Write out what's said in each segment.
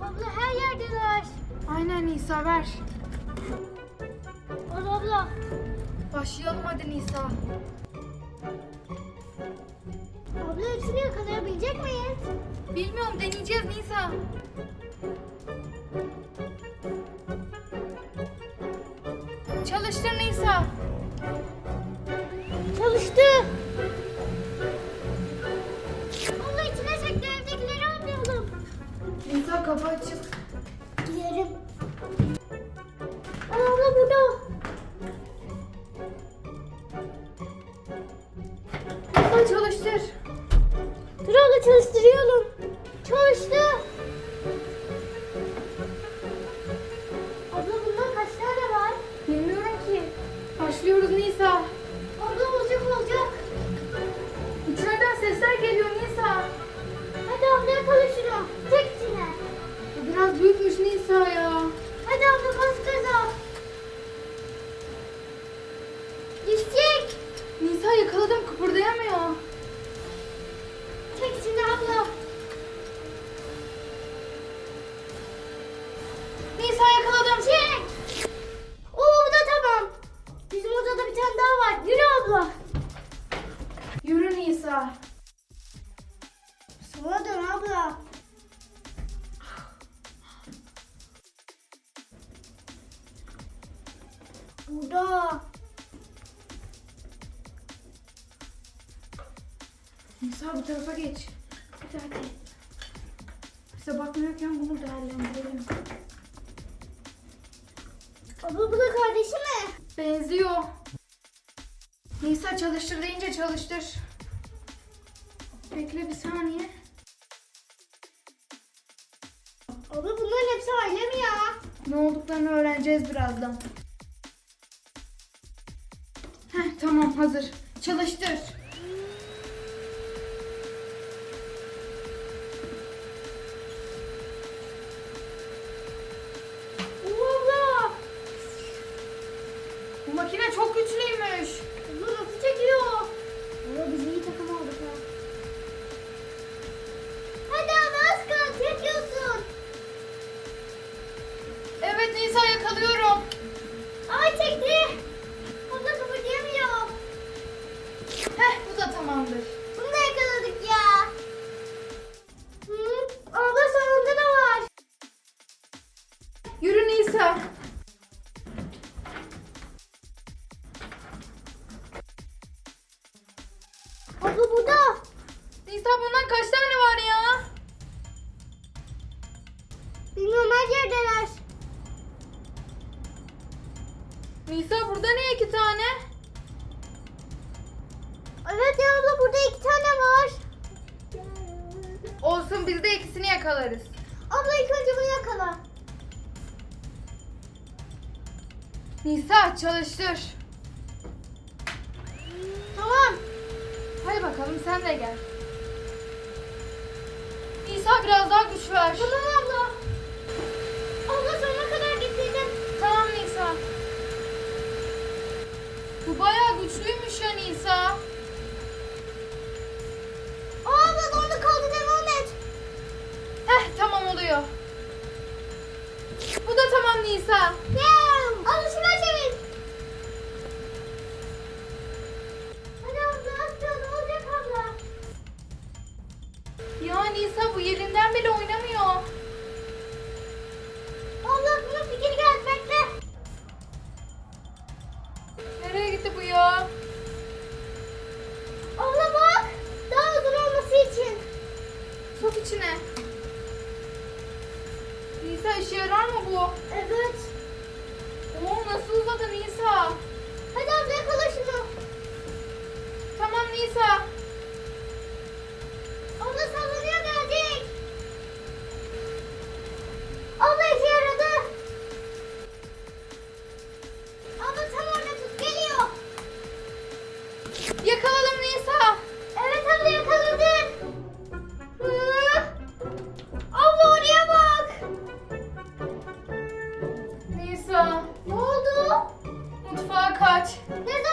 Abla her yerdeler. Aynen Nisa ver. Al abla. Başlayalım hadi Nisa. Abla hepsini yakalayabilecek miyiz? Bilmiyorum deneyeceğiz Nisa. Sağ bu tarafa geç. Hadi hadi. Bize bakmıyorken bunu değerlendirelim. Abla bu da kardeşi mi? Benziyor. Nisa çalıştır deyince çalıştır. Bekle bir saniye. Abla bunların hepsi aile mi ya? Ne olduklarını öğreneceğiz birazdan. Heh tamam hazır. Çalıştır. yakalarız. Abla ilk önce bunu yakala. Nisa çalıştır. Tamam. Hadi bakalım sen de gel. Nisa biraz daha güç ver. Tamam abla. Abla sonuna kadar getirdim. Tamam Nisa. Bu bayağı güçlüymüş ya Nisa. oluyor. Bu da tamam Nisa.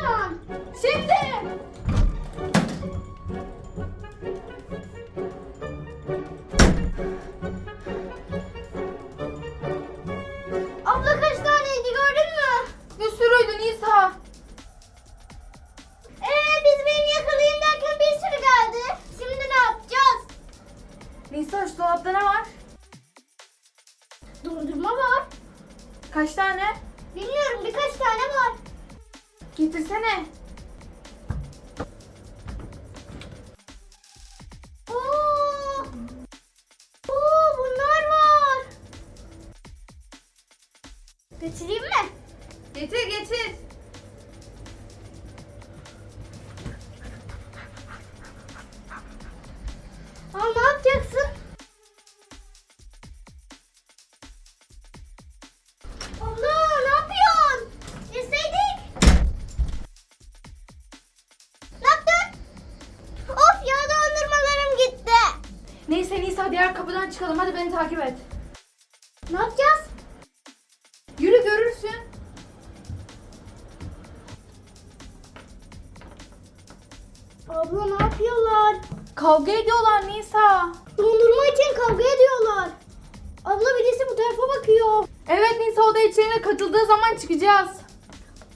Durun. Şimdi. Neyse diğer kapıdan çıkalım. Hadi beni takip et. Ne yapacağız? Yürü görürsün. Abla ne yapıyorlar? Kavga ediyorlar Nisa. Dondurma için kavga ediyorlar. Abla birisi bu tarafa bakıyor. Evet Nisa o da içerine katıldığı zaman çıkacağız.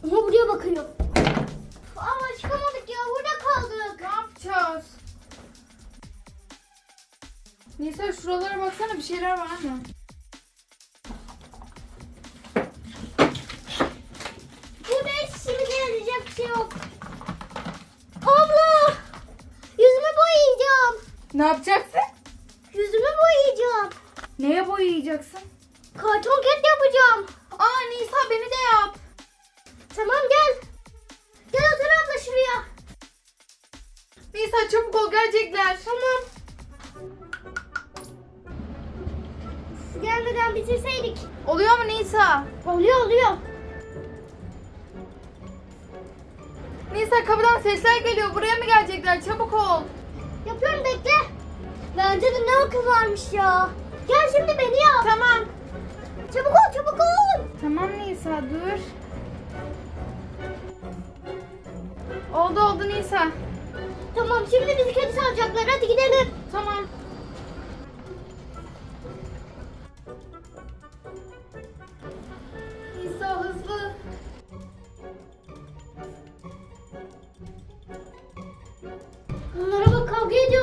Ama buraya bakıyor. Ama çıkamadık ya burada kaldık. Ne yapacağız? Nisa şuralara baksana bir şeyler var mı? Burada hiç işimize yarayacak bir şey yok. Abla! Yüzümü boyayacağım. Ne yapacaksın? Yüzümü boyayacağım. Neye boyayacaksın? Karton ket yapacağım. Aa Nisa beni de yap. Tamam gel. Gel otur abla şuraya. Nisa çabuk ol gelecekler. Tamam. Gelmeden bitirseydik. Oluyor mu Nisa? Oluyor oluyor. Nisa kapıdan sesler geliyor. Buraya mı gelecekler? Çabuk ol. Yapıyorum bekle. Bence de ne akıl varmış ya. Gel şimdi beni yap. Tamam. Çabuk ol çabuk ol. Tamam Nisa dur. Oldu oldu Nisa. Tamam şimdi bizi kedi salacaklar hadi gidelim. Tamam. Onlara bak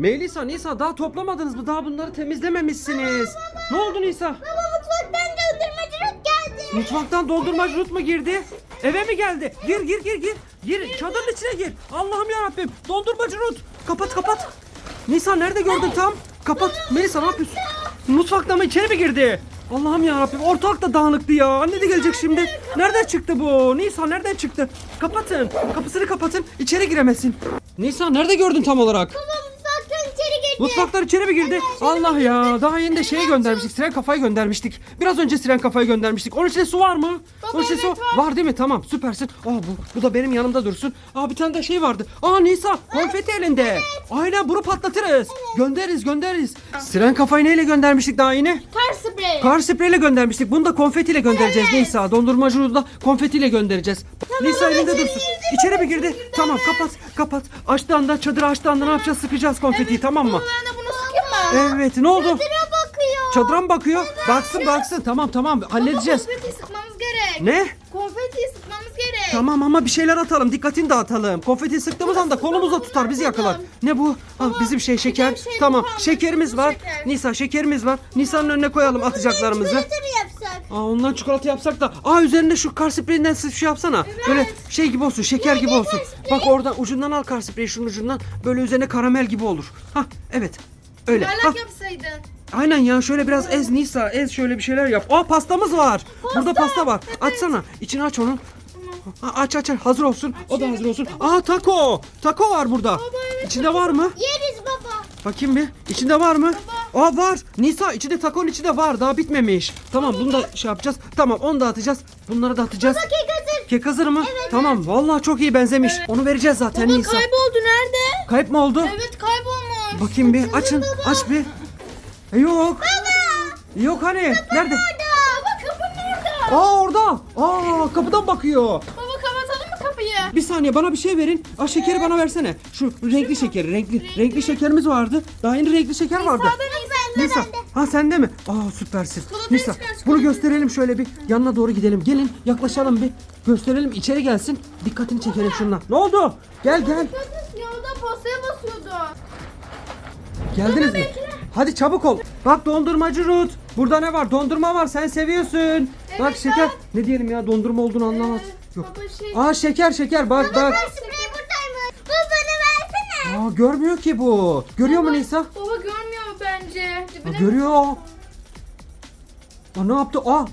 Melisa, Nisa daha toplamadınız mı? Daha bunları temizlememişsiniz. Ne oldu Nisa? Baba mutfaktan dondurmacı Ruth geldi. Mutfaktan doldurmacı Rut mu girdi? Eve mi geldi? Gir gir gir gir. Gir çadırın içine gir. Allah'ım ya Rabbim. Dondurmacı Rut. Kapat kapat. Nisa nerede gördün tam? Kapat. Melisa ne yapıyorsun? Mutfaktan mı içeri mi girdi? Allah'ım ya Rabbim ortalık da dağınıktı ya. Anne de gelecek şimdi. Nereden çıktı bu? Nisa nereden çıktı? Kapatın. Kapısını kapatın. İçeri giremesin. Nisa nerede gördün tam olarak? Baba. Mutfaklar içeri mi girdi? Allah ya. Daha yeni de şeye göndermiştik. Siren kafayı göndermiştik. Biraz önce siren kafayı göndermiştik. Onun içinde su var mı? Baba, Onun içinde evet, su var. değil mi? Tamam süpersin. Aa bu, bu da benim yanımda dursun. Aa bir tane de şey vardı. Aa Nisa konfeti elinde. Aynen bunu patlatırız. Göndeririz göndeririz. Siren kafayı neyle göndermiştik daha yeni? Kar sprey. Kar spreyle göndermiştik. Bunu da konfetiyle göndereceğiz Nisa. Dondurmacı da konfetiyle göndereceğiz. Nisa elinde dursun. İçeri mi girdi? Tamam kapat kapat. Açtığı anda çadırı açtığı anda ne yapacağız? Sıkacağız konfetiyi tamam mı? De bunu sıkayım mı? Evet ne oldu? Sıra bakıyor. Çadıra mı bakıyor? Baksın baksın tamam tamam halledeceğiz. Konfeti sıkmamız gerek. Ne? Konfeti sıkmamız gerek. Tamam ama bir şeyler atalım dikkatini dağıtalım. Konfeti sıktığımız anda kolumuzla tutar bizi yakalar. Ne bu? Ah, bizim şey şeker. şey Tamam şekerimiz var. şeker. Nisa şekerimiz var. Nisa'nın önüne koyalım atacaklarımızı. Yapsak? Aa ondan çikolata yapsak da. Aa üzerinde şu kar spreyinden siz şey yapsana. Böyle şey gibi olsun, şeker gibi olsun. Bak oradan ucundan al kar spreyi şunun ucundan. Böyle üzerine karamel gibi olur. Ha evet. Öyle. Yuvarlak yapsaydın. aynen ya şöyle biraz ez Nisa ez şöyle bir şeyler yap. Aa pastamız var. Burada pasta var. Açsana. İçini aç onun. Ha, aç aç aç. hazır olsun. O da hazır olsun. Aa taco. Taco var burada. İçinde var mı? Yeriz baba. Bakayım bir. İçinde var mı? Aa var. Nisa içinde takonun içinde var. Daha bitmemiş. Tamam bunu da şey yapacağız. Tamam onu da atacağız. Bunları da atacağız. Kek hazır. Kek hazır mı? Tamam. Vallahi çok iyi benzemiş. Onu vereceğiz zaten Baba Nisa. kayboldu nerede? Kayıp mı oldu? Evet kaybolmuş. Bakayım bir. Açın. Aç bir. E, yok. Yok hani. Nerede? Baba kapının orada. Aa orada. Aa kapıdan bakıyor. Baba kapatalım mı kapıyı? Bir saniye bana bir şey verin. Aa şekeri bana versene. Şu renkli şekeri, renkli renkli şekerimiz vardı. Daha yeni renkli şeker vardı. Sağdan iyi. Nisa. Ha sende mi? Aa süpersin. Nisa bunu gösterelim şöyle bir. Yanına doğru gidelim. Gelin yaklaşalım bir. Gösterelim içeri gelsin. Dikkatini çekelim şundan. Ne oldu? Gel gel. Yolda postaya basıyordu. Geldiniz mi? Hadi çabuk ol. Bak dondurmacı Ruth. Burada ne var? Dondurma var. Sen seviyorsun. bak şeker. Ne diyelim ya dondurma olduğunu anlamaz. Yok. Baba şey. Aa şeker şeker bak bak. Sprey buradaymış. Bu bana versene. Aa görmüyor ki bu. Görüyor mu Nisa? Baba görmüyor bence. Aa, Dibine görüyor. Aa ne yaptı? Aa.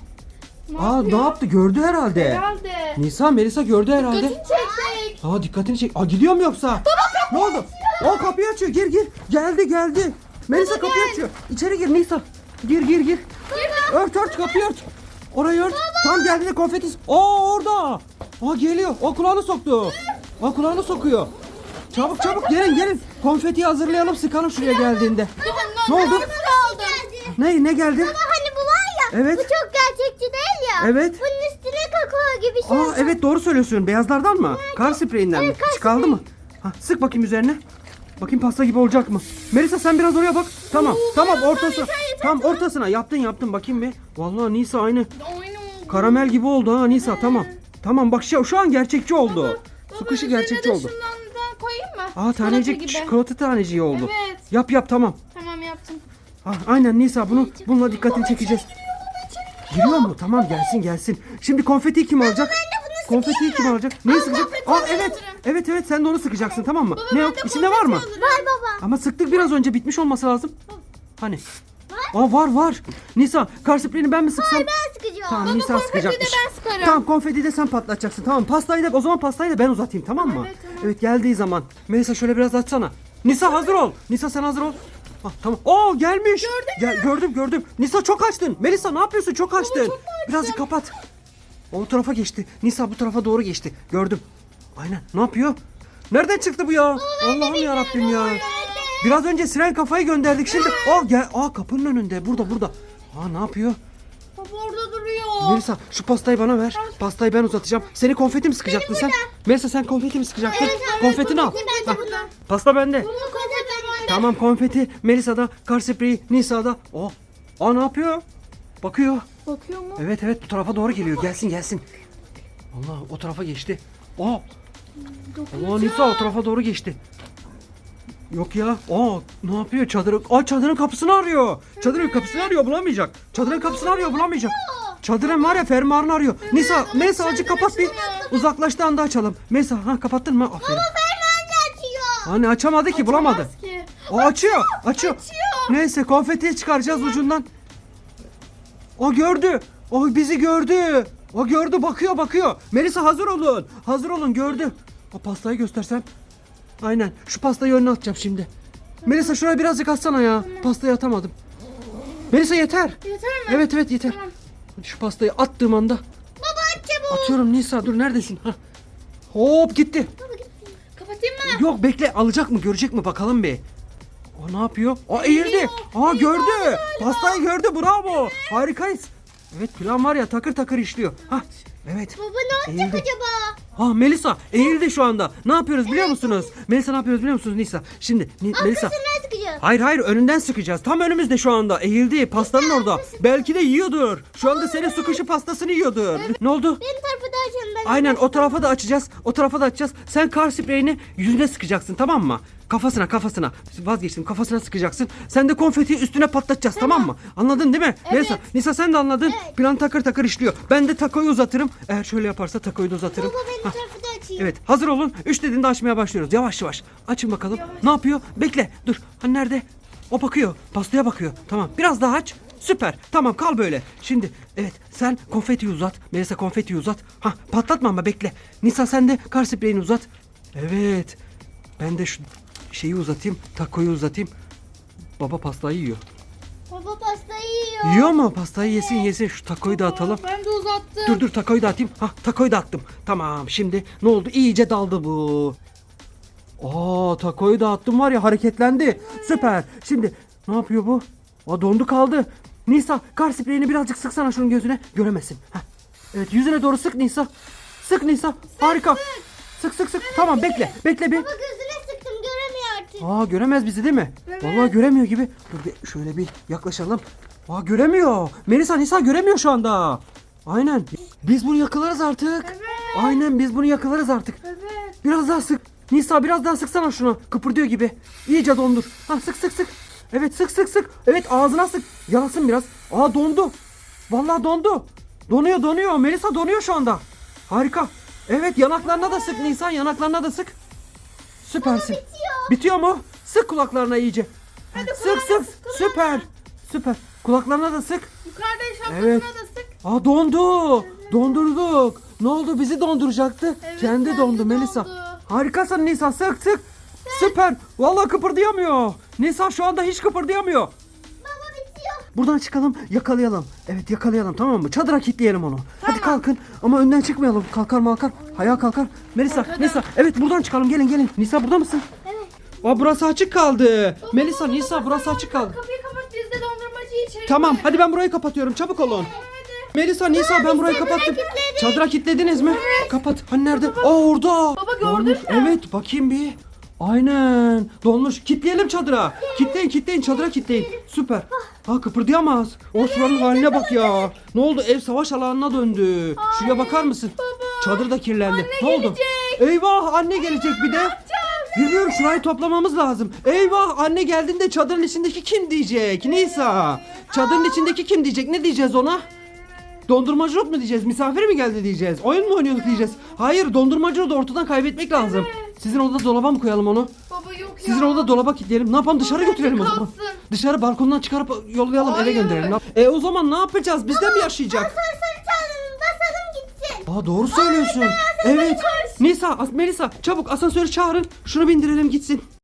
ne Aa ne yapıyor? yaptı? Gördü herhalde. Herhalde. Nisa Melisa gördü herhalde. Dikkatini çekecek. Aa dikkatini çek. Aa gidiyor mu yoksa? ne oldu? O kapıyı açıyor. Gir gir. Geldi geldi. Melisa Baba, kapıyı gel. açıyor. İçeri gir Nisa. Gir gir gir. Ört ört kapıyı ört. Orayı ört. Tam geldiğinde konfeti. Aa orada. Aa geliyor. O kulağını soktu. Aa kulağını sokuyor. Çabuk çabuk gelin gelin. Konfetiyi hazırlayalım sıkalım şuraya geldiğinde. Ne oldu? Ne ne geldi? Ama hani bu var ya. Evet. Bu çok gerçekçi değil ya. Evet. Bunun üstüne kakao gibi şey. Aa evet doğru söylüyorsun. Beyazlardan mı? Kar spreyinden mi? Evet, kar Hiç kaldı mı? Ha, sık bakayım üzerine. Bakayım pasta gibi olacak mı? Melisa sen biraz oraya bak. Tamam. tamam ortasına. Tam ortasına. Yaptın yaptın bakayım bir. Vallahi Nisa aynı karamel gibi oldu ha Nisa tamam. Tamam bak şu, şu an gerçekçi oldu. Baba, Sıkışı üzerine gerçekçi de oldu. Şundan da koyayım mı? Aa tanecik gibi. çikolata taneciği oldu. Evet. Yap yap tamam. Tamam yaptım. Ha, aynen Nisa bunu bununla dikkatini çekeceğiz. Giriyor mu? Tamam gelsin gelsin. Şimdi konfetiyi kim alacak? Konfetiyi kim alacak? Neyi sıkacak? Aa evet. Evet evet sen de onu sıkacaksın tamam mı? Baba, ne de İçinde var mı? konfeti. Var baba. Ama sıktık biraz önce bitmiş olması lazım. Hani? Aa var var. Nisa kar spreyini ben mi sıksam? Ben sıkacağım. Tamam Baba, Nisa konfetiyi de sıkacakmış. ben sıkarım. Tamam konfeti de sen patlatacaksın. Tamam pastayı da o zaman pastayı da ben uzatayım tamam mı? Evet, tamam. Geldiği zaman. Melisa şöyle biraz açsana. Nisa hazır ol. Nisa sen hazır ol. Ah, tamam. Oo gelmiş. Gördün Gel, Gördüm gördüm. Nisa çok açtın. Melisa ne yapıyorsun? Çok açtın. çok açtım? Birazcık kapat. O tarafa geçti. Nisa bu tarafa doğru geçti. Gördüm. Aynen. Ne yapıyor? Nereden çıktı bu ya? Allah'ım ya Rabbim ya. Biraz önce siren kafayı gönderdik. Şimdi aa gel. Aa kapının önünde. Burada burada. Aa ne yapıyor? Baba orada duruyor. Melisa şu pastayı bana ver. Pastayı ben uzatacağım. Seni konfeti mi sıkacaktın sen? Melisa sen konfeti mi sıkacaktın? Konfetini al. Konfeti. Pasta bende. Bunu konfeti Tamam konfeti. Melisa'da, kar spreyi, Nisa'da. O. Aa ne yapıyor? Bakıyor. Bakıyor mu? Evet evet bu tarafa doğru geliyor. Gelsin gelsin. Allah o tarafa geçti. Aa. Allah Nisa o tarafa doğru geçti. Yok ya. Aa ne yapıyor çadırın? Aa çadırın kapısını arıyor. Çadırın kapısını arıyor bulamayacak. Çadırın kapısını arıyor bulamayacak. Çadırın var ya fermuarını arıyor. Nisa, Melisa azıcık kapat bir. Uzaklaştığı anda açalım. Melisa ha kapattın mı? Aferin. Fermuarla açıyor. Hani açamadı ki bulamadı. Açamaz ki. O açıyor, açıyor. Neyse konfetiyi çıkaracağız ucundan. O gördü. O bizi gördü. O gördü bakıyor bakıyor. Melisa hazır olun. Hazır olun gördü. O pastayı göstersem. Aynen. Şu pastayı önüne atacağım şimdi. Melisa şuraya birazcık atsana ya. Pastayı atamadım. Melisa yeter. Yeter mi? Evet evet yeter. Tamam. Şu pastayı attığım anda Baba aç çabuk. atıyorum Nisa dur neredesin? Hah. Hop gitti. Kapatayım mı? Yok bekle alacak mı görecek mi bakalım bir. O ne yapıyor? Aa eğildi. Aa gördü. Pastayı gördü bravo. Harikayız. Evet plan var ya takır takır işliyor. Hah evet. Baba ne olacak Eğildi. acaba? Ah Melisa eğildi şu anda. Ne yapıyoruz biliyor musunuz? Melisa ne yapıyoruz biliyor musunuz Nisa? Şimdi Ni- Melisa. Arkasından sıkacağız. Hayır hayır önünden sıkacağız. Tam önümüzde şu anda. Eğildi pastanın orada. Belki de yiyordur. Şu anda senin su kışı pastasını yiyordur. Ne oldu? Benim tarafı da açalım. Ben Aynen o tarafa da açacağız. O tarafa da açacağız. Sen kar spreyini yüzüne sıkacaksın tamam mı? Kafasına kafasına. Vazgeçtim kafasına sıkacaksın. Sen de konfeti üstüne patlatacağız tamam, mı? Anladın değil mi? Nisa, Nisa sen de anladın. Evet. Plan takır takır işliyor. Ben de takoyu uzatırım. Eğer şöyle yaparsa takoyu da uzatırım. Baba benim Hah, tarafı da açayım. Evet hazır olun. Üç dediğinde açmaya başlıyoruz. Yavaş yavaş. Açın bakalım. Ne yapıyor? Bekle. Dur. Hani nerede? O bakıyor. Pastaya bakıyor. Tamam. Biraz daha aç. Süper. Tamam kal böyle. Şimdi evet sen konfeti uzat. Melisa konfeti uzat. Ha patlatma ama bekle. Nisa sen de kar spreyini uzat. Evet. Ben de şu şeyi uzatayım. Takoyu uzatayım. Baba pastayı yiyor. Baba pastayı yiyor. Yiyor mu? Pastayı yesin yesin. Şu takoyu da atalım. Ben de uzattım. Dur dur takoyu da atayım. Hah takoyu da attım. Tamam şimdi ne oldu? İyice daldı bu. Aa takoyu da attım var ya hareketlendi. Süper. Şimdi ne yapıyor bu? Aa dondu kaldı. Nisa kar spreyini birazcık sıksana şunun gözüne. Göremesin. Hah. Evet yüzüne doğru sık Nisa. Sık Nisa. Harika. Sık sık sık. Tamam bekle. Bekle bir. Baba. Aa göremez bizi değil mi? Evet. Vallahi göremiyor gibi. Dur bir şöyle bir yaklaşalım. Aa göremiyor. Melisa Nisa göremiyor şu anda. Aynen. Biz bunu yakalarız artık. Evet. Aynen biz bunu yakalarız artık. Evet. Biraz daha sık. Nisa biraz daha sıksana şunu. Kıpırdıyor gibi. İyice dondur. Ha sık sık sık. Evet sık sık sık. Evet ağzına sık. Yalasın biraz. Aa dondu. Vallahi dondu. Donuyor donuyor. Melisa donuyor şu anda. Harika. Evet yanaklarına da sık Nisa yanaklarına da sık. Süpersin. Bitiyor. Bitiyor mu? Sık kulaklarına iyice. sık sık. Süper. Süper. Kulaklarına da sık. Yukarıda şapkasına Evet. da sık. Aa dondu. Dondurduk. Ne oldu? Bizi donduracaktı. Evet, kendi kendi dondu Melisa. dondu. Harikasın Nisa. Sık sık. Süper. Vallahi kıpırdayamıyor. Nisa şu anda hiç kıpırdayamıyor. Baba bitiyor. Buradan çıkalım, yakalayalım. Evet yakalayalım tamam mı? Çadıra kilitleyelim onu. Hadi kalkın ama önden çıkmayalım. Kalkar malkar. Ayağa kalkar. Melisa. Nisa. Evet buradan çıkalım. Gelin gelin. Nisa burada mısın? Evet. Aa burası açık kaldı. Melisa, Nisa burası açık kaldı. Kapıyı kapat biz de dondurmacıyı içeri Tamam hadi ben burayı kapatıyorum. Çabuk olun. Melisa, Nisa ben burayı çadıra kapattım. kilitledik. Çadıra kilitlediniz mi? Kapat. Hani nerede? Aa orada. Baba, gördün Dolmuş. mü? Evet bakayım bir. Aynen. Dolmuş. Kilitleyelim çadıra. Kilitleyin kilitleyin çadıra kilitleyin. Süper. Ha kıpırdayamaz. O şuranın haline bak ya. Ne oldu? Ev savaş alanına döndü. Şuraya bakar mısın? Çadır da kirlendi. ne oldu? Eyvah anne gelecek bir de. Bilmiyorum şurayı toplamamız lazım. Eyvah anne geldiğinde çadırın içindeki kim diyecek? Nisa. Çadırın içindeki kim diyecek? Ne diyeceğiz ona? Dondurmacı Rod mu diyeceğiz? Misafir mi geldi diyeceğiz? Oyun mu oynuyorduk diyeceğiz? Hayır dondurmacı Rod'u ortadan kaybetmek lazım. Sizin odada dolaba mı koyalım onu? Baba yok ya. Sizin odada dolaba kilitleyelim. Ne yapalım dışarı Bence götürelim o zaman. kalsın. Dışarı balkondan çıkarıp yollayalım eve Hayır. gönderelim. E o zaman ne yapacağız? Bizde mi yaşayacak? Gitsin. Aa doğru söylüyorsun. Evet. Nisa, As- Melisa çabuk asansörü çağırın. Şunu bindirelim gitsin.